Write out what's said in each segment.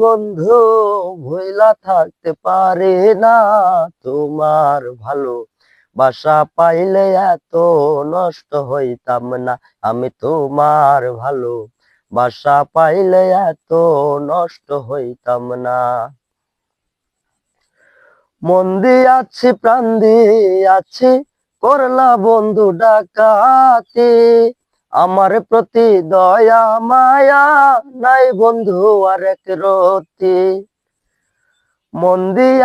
বন্ধু, ভইলা থাকতে পারি না তোমার ভালো। বাসা পাইলে এত নষ্ট হইতাম না, আমি তোমার ভালো। বাসা পাইলে এত নষ্ট হইতাম না। মন দিয়াছি, প্রাণ দিয়াছি, করলা বন্ধু ডাকাতি। আমার প্রতি দয়া, মায়া নাই বন্ধু আর এক রতি। মন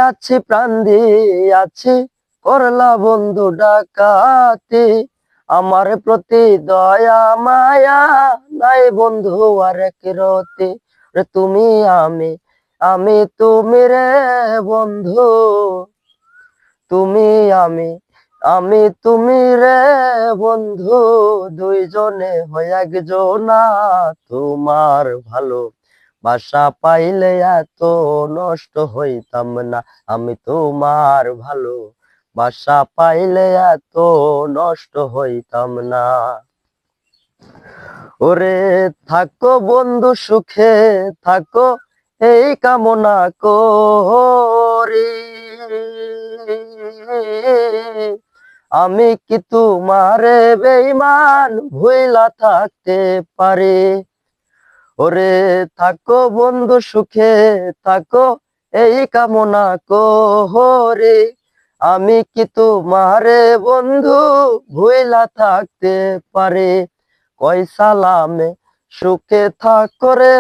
আছি প্রাণ দিয়াছি, করলা বন্ধু ডাকাতি। আমার প্রতি দয়া, মায়া নাই বন্ধু আর এক রতি তুমি আমি আমি তুমি রে বন্ধু। তুমি আমি আমি তুমি রে বন্ধু, দুইজনে হয়ে একজনা তোমার ভালো বাসা পাইলে এত নষ্ট হইতাম না। আমি তোমার ভালো বাসা পাইলে এত নষ্ট হইতাম না। ওরে থাকো বন্ধু সুখে, থাকো এই কামনা করি। আমি কি তোমারে বেইমান ভুইলা থাকতে পারি? ওরে থাকো বন্ধু সুখে, থাকো এই কামনা করি আমি কি তোমারে বন্ধু ভুইলা থাকতে পারি? কয় সালামে সুখে থাকো রে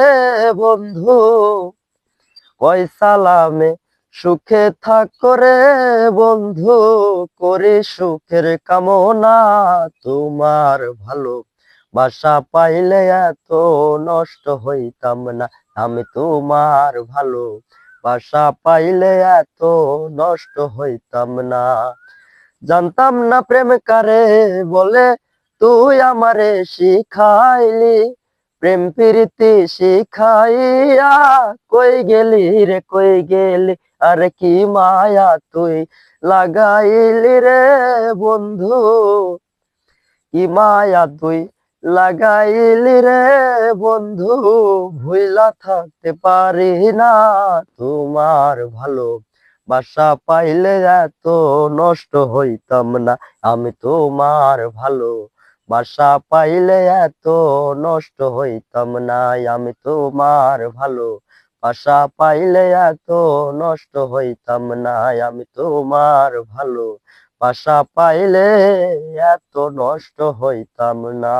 বন্ধু। কয় সালামে সুখে থাক করে বন্ধু, করে সুখের কামনা তোমার ভালো। বাসা পাইলে এত নষ্ট হইতাম না, আমি তোমার ভালো। বাসা পাইলে এত নষ্ট হইতাম না। জানতাম না প্রেম কারে বলে, তুই আমারে শিখাইলি। প্রেম প্রীতি শিখাইয়া কই গেলি রে, কই গেলি? আর কি মায়া তুই লাগাইলি রে বন্ধু? কি মায়া তুই লাগাইলি রে বন্ধু? ভুইলা থাকতে পারি না তোমার ভালো বাসা পাইলে এত নষ্ট হইতাম না, আমি তোমার ভালো বাসা পাইলে এত নষ্ট হইতাম নাই, আমি তোমার ভালো। বাসা পাইলে এত নষ্ট হইতাম নাই, আমি তোমার ভালো। বাসা পাইলে এত নষ্ট হইতাম না।